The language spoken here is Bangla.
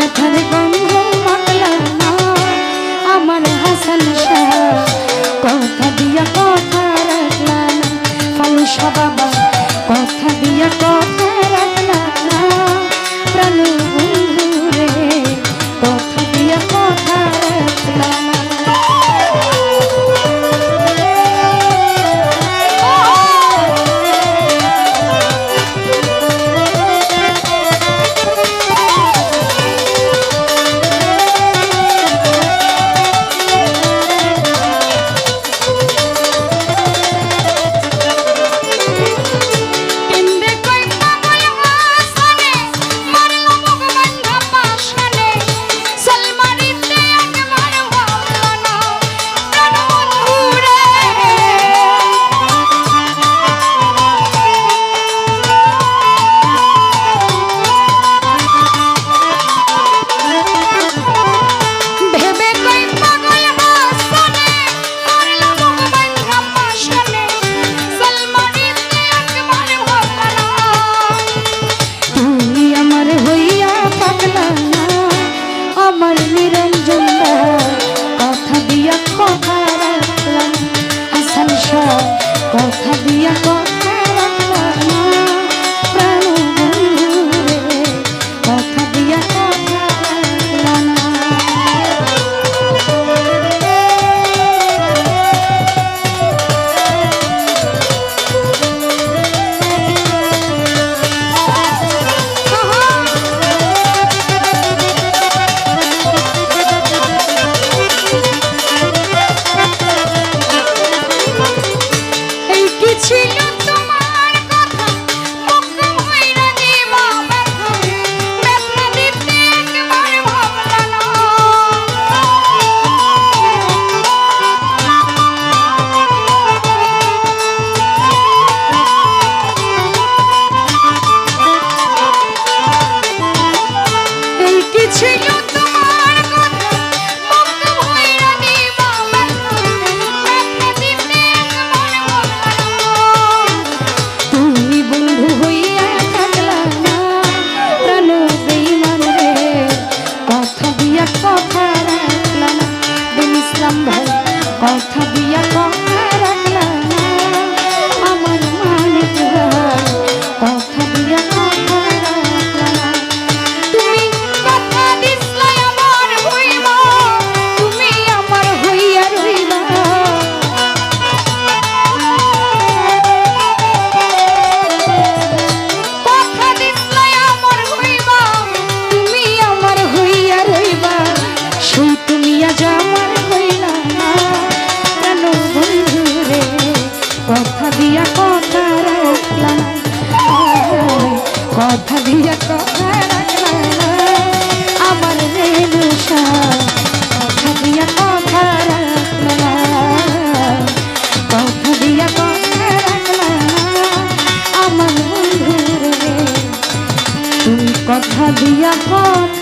ব্যথার গন্ধ মাগলার না আমার হাসান শাহ, কথা দিয়া কথা রাখলাম। ফালুসা বাবা কথা দিয়া কথা রাখলাম। প্রাণ দিয়া কথা রাখলাম। কথা দিয়া কথা রাখলাম। আমার রেণুষা কথা দিয়া কথা রাখলাম। কথা দিয়া কথা রাখলাম। আমার বন্ধু রে কথা দিয়া কথা